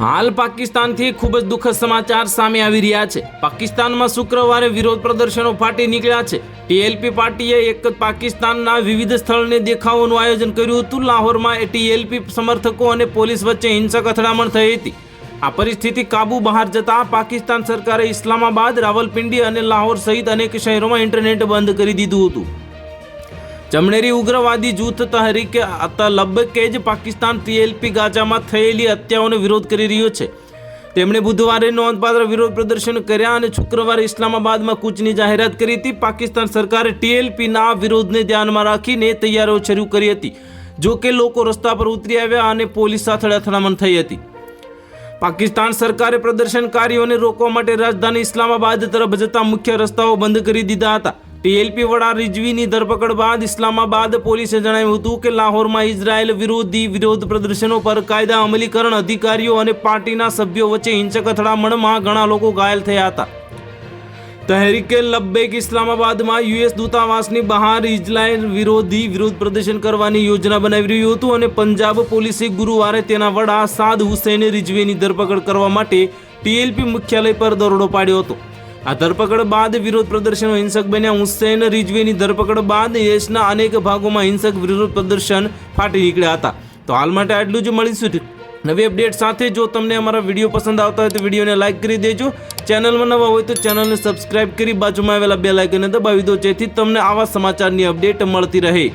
હાલ પાકિસ્તાનથી ખૂબ જ દુઃખદ સમાચાર સામે આવી રહ્યા છે. પાકિસ્તાનમાં શુક્રવારે વિરોધ પ્રદર્શનો ફાટી નીકળ્યા છે. ટીએલપી પાર્ટીએ એક જ પાકિસ્તાનના વિવિધ સ્થળને દેખાવોનું આયોજન કર્યું હતું. લાહોરમાં ટીએલપી સમર્થકો અને પોલીસ વચ્ચે હિંસક અથડામણ થઈ હતી. આ પરિસ્થિતિ કાબુ બહાર જતા પાકિસ્તાન સરકારે ઇસ્લામાબાદ, રાવલપિંડી અને લાહોર સહિત અનેક શહેરોમાં ઇન્ટરનેટ બંધ કરી દીધું હતું. જમણેરી ઉગ્રવાદી જૂથ તહરીકે તલબકે જ પાકિસ્તાન ટીએલપી ગાજામાં થયેલી હત્યાઓનો વિરોધ કરી રહ્યો છે. તેમણે બુધવારે નોંધપાત્ર વિરોધ પ્રદર્શન કર્યા અને શુક્રવારે ઇસ્લામાબાદમાં કૂચની જાહેરાત કરી હતી. પાકિસ્તાન સરકારે ટીએલપીના વિરોધને ધ્યાનમાં રાખીને તૈયારીઓ શરૂ કરી હતી. જો કે લોકો રસ્તા પર ઉતરી આવ્યા અને પોલીસ સાથે અથડામણ થઈ હતી. પાકિસ્તાન સરકારે પ્રદર્શનકારીઓને રોકવા માટે રાજધાની ઇસ્લામાબાદ તરફ જતા મુખ્ય રસ્તાઓ બંધ કરી દીધા હતા. ટીએલપી વડા રિજવીની ધરપકડ બાદ ઇસ્લામાબાદ પોલીસે જણાવ્યું હતું કે લાહોરમાં ઇઝરાયેલ વિરોધી વિરોધ પ્રદર્શનો પર કાયદા અમલીકરણ અધિકારીઓ અને પાર્ટીના સભ્યો વચ્ચે હિંસક અથડામણમાં ઘણા લોકો ઘાયલ થયા હતા. તહેરીકે લબ્બેક ઇસ્લામાબાદમાં યુએસ દૂતાવાસની બહાર ઇઝરાયેલ વિરોધી વિરોધ પ્રદર્શન કરવાની યોજના બનાવી રહ્યું હતું અને પંજાબ પોલીસે ગુરુવારે તેના વડા સાદ હુસૈન રિજવીની ધરપકડ કરવા માટે ટીએલપી મુખ્યાલય પર દરોડો પાડ્યો હતો. આ ધરપકડ બાદ વિરોધ પ્રદર્શનો હિંસક બન્યા. હુસૈન રિજવીની ધરપકડ બાદ દેશના અનેક ભાગોમાં હિંસક વિરોધ પ્રદર્શન ફાટી નીકળ્યા હતા. તો હાલ માટે આટલું જ મળીશું. નવી અપડેટ સાથે જો તમને અમારા વીડિયો પસંદ આવતા હોય તો વિડીયોને લાઇક કરી દેજો. ચેનલમાં નવા હોય તો ચેનલને સબસ્ક્રાઇબ કરી બાજુમાં આવેલા બે લાઇકને દબાવી દો. જેથી તમને આવા સમાચારની અપડેટ મળતી રહે.